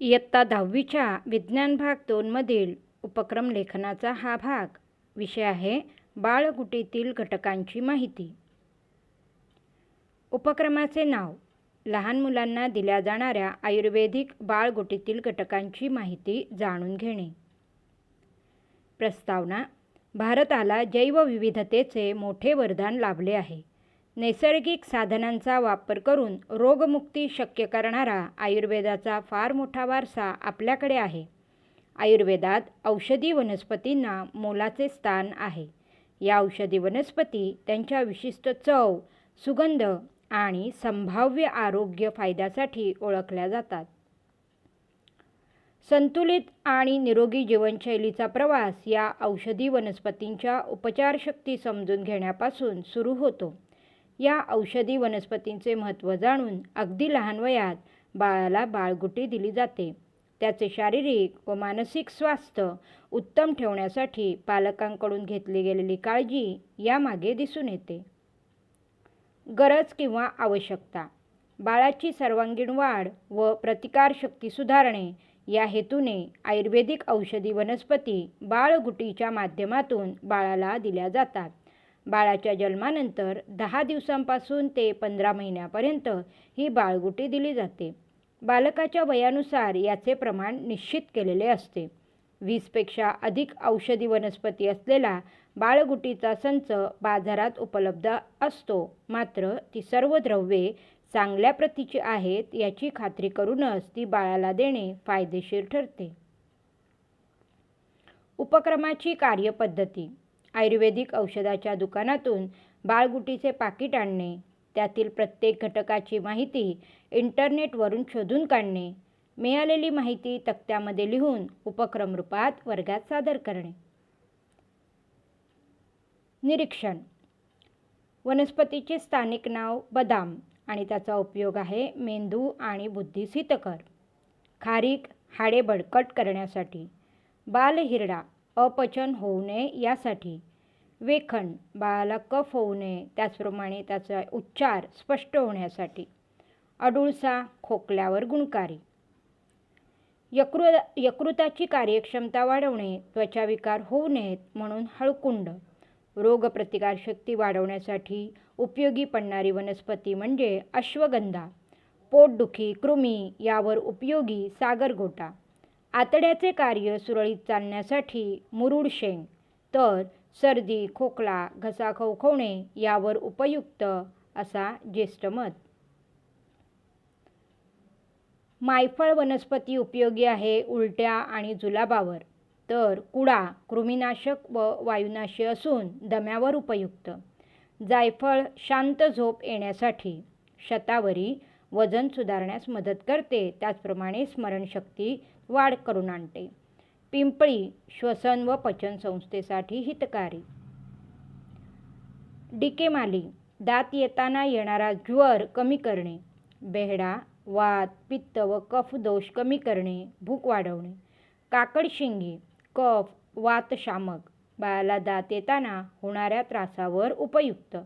इयत्ता दहावीच्या विज्ञान भाग दोनमधील उपक्रम लेखनाचा हा भाग. विषय आहे बाळगुटीतील घटकांची माहिती. उपक्रमाचे नाव लहान मुलांना दिल्या जाणाऱ्या आयुर्वेदिक बाळगुटीतील घटकांची माहिती जाणून घेणे. प्रस्तावना भारताला जैवविविधतेचे मोठे वरदान लाभले आहे. नैसर्गिक साधनांचा वापर करून रोगमुक्ती शक्य करणारा आयुर्वेदाचा फार मोठा वारसा आपल्याकडे आहे. आयुर्वेदात औषधी वनस्पतींना मोलाचे स्थान आहे. या औषधी वनस्पती त्यांच्या विशिष्ट चव सुगंध आणि संभाव्य आरोग्य फायद्यासाठी ओळखल्या जातात. संतुलित आणि निरोगी जीवनशैलीचा प्रवास या औषधी वनस्पतींच्या उपचारशक्ती समजून घेण्यापासून सुरू होतो. या औषधी वनस्पतींचे महत्त्व जाणून अगदी लहान वयात बाळाला बाळगुटी दिली जाते. त्याचे शारीरिक व मानसिक स्वास्थ्य उत्तम ठेवण्यासाठी पालकांकडून घेतली गेलेली काळजी यामागे दिसून येते. गरज किंवा आवश्यकता. बाळाची सर्वांगीण वाढ व प्रतिकारशक्ती सुधारणे या हेतूने आयुर्वेदिक औषधी वनस्पती बाळगुटीच्या माध्यमातून बाळाला दिल्या जातात. बाळाच्या जन्मानंतर दहा दिवसांपासून ते पंधरा महिन्यापर्यंत ही बाळगुटी दिली जाते. बालकाच्या वयानुसार याचे प्रमाण निश्चित केलेले असते. वीसपेक्षा अधिक औषधी वनस्पती असलेला बाळगुटीचा संच बाजारात उपलब्ध असतो. मात्र ती सर्व द्रव्ये चांगल्या प्रतीची आहेत याची खात्री करूनच ती बाळाला देणे फायदेशीर ठरते. उपक्रमाची कार्यपद्धती. आयुर्वेदिक औषधाच्या दुकानातून बाळगुटीचे पाकिट आणणे त्यातील प्रत्येक घटकाची माहिती इंटरनेटवरून शोधून काढणे मिळालेली माहिती तक्त्यामध्ये लिहून उपक्रम रूपात वर्गात सादर करणे. निरीक्षण. वनस्पतीचे स्थानिक नाव बदाम आणि त्याचा उपयोग आहे मेंदू आणि बुद्धी सितकर खारीक हाडे बळकट करण्यासाठी. बालहिरडा अपचन होऊ नये यासाठी. वेखण बाळाला कफ होऊ नये त्याचप्रमाणे त्याचा उच्चार स्पष्ट होण्यासाठी. अडुळसा खोकल्यावर गुणकारी. यकृ यकृताची कार्यक्षमता वाढवणे त्वचाविकार होऊ नयेत म्हणून हळकुंड. रोगप्रतिकारशक्ती वाढवण्यासाठी उपयोगी पडणारी वनस्पती म्हणजे अश्वगंधा. पोटदुखी कृमी यावर उपयोगी सागरगोटा. आतड्याचे कार्य सुरळीत चालण्यासाठी मुरुड शेंग तर सर्दी खोकला घसा खवखवणे यावर उपयुक्त असा ज्येष्ठ मत. मायफळ वनस्पती उपयोगी आहे उलट्या आणि जुलाबावर तर कुडा कृमीनाशक व वायुनाशी असून दम्यावर उपयुक्त. जायफळ शांत झोप येण्यासाठी शतावरी वजन सुधारण्यास मदत करते त्याचप्रमाणे स्मरणशक्ती वाढ करून आणते. पिंपळी श्वसन व पचन संस्थेसाठी हितकारी. डिकेमाली दात येताना येणारा ज्वर कमी करणे. बेहडा वात पित्त व कफ दोष कमी करणे भूक वाढवणे. काकडशिंगी कफ वातशामक बाळाला दात येताना होणाऱ्या त्रासावर उपयुक्त.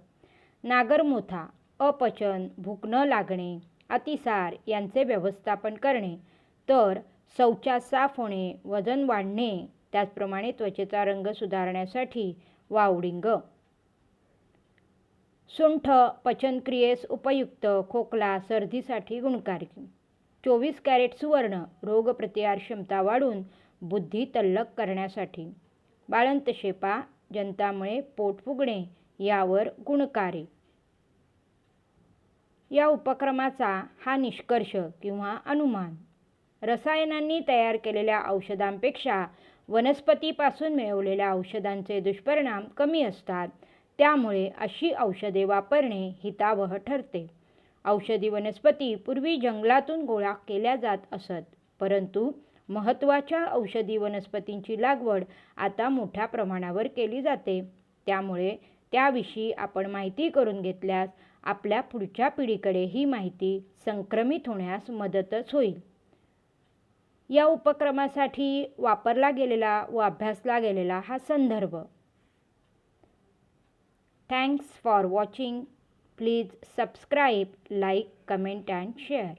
नागरमोथा अपचन भूक न लागणे अतिसार यांचे व्यवस्थापन करणे. तर शौचास साफ होणे वजन वाढणे त्याचप्रमाणे त्वचेचा रंग सुधारण्यासाठी वावडिंग. सुंठ पचनक्रियेस उपयुक्त खोकला सर्दीसाठी गुणकारी. चोवीस कॅरेट सुवर्ण रोगप्रतिकार क्षमता वाढून बुद्धी तल्लक करण्यासाठी. बाळंत शेपा जंतामुळे पोट फुगणे यावर गुणकारी. या उपक्रमाचा हा निष्कर्ष किंवा अनुमान. रसायनांनी तयार केलेल्या औषधांपेक्षा वनस्पतीपासून मिळवलेल्या औषधांचे दुष्परिणाम कमी असतात. त्यामुळे अशी औषधे वापरणे हितावह ठरते. औषधी वनस्पती पूर्वी जंगलातून गोळा केल्या जात असत परंतु महत्त्वाच्या औषधी वनस्पतींची लागवड आता मोठ्या प्रमाणावर केली जाते. त्यामुळे त्याविषयी आपण माहिती करून घेतल्यास आपल्या पुढच्या पिढीकडे ही माहिती संक्रमित होण्यास मदतच होईल. या उपक्रमासाठी वापरला गेलेला व अभ्यासला गेलेला हा संदर्भ. Thanks for watching please subscribe like comment and share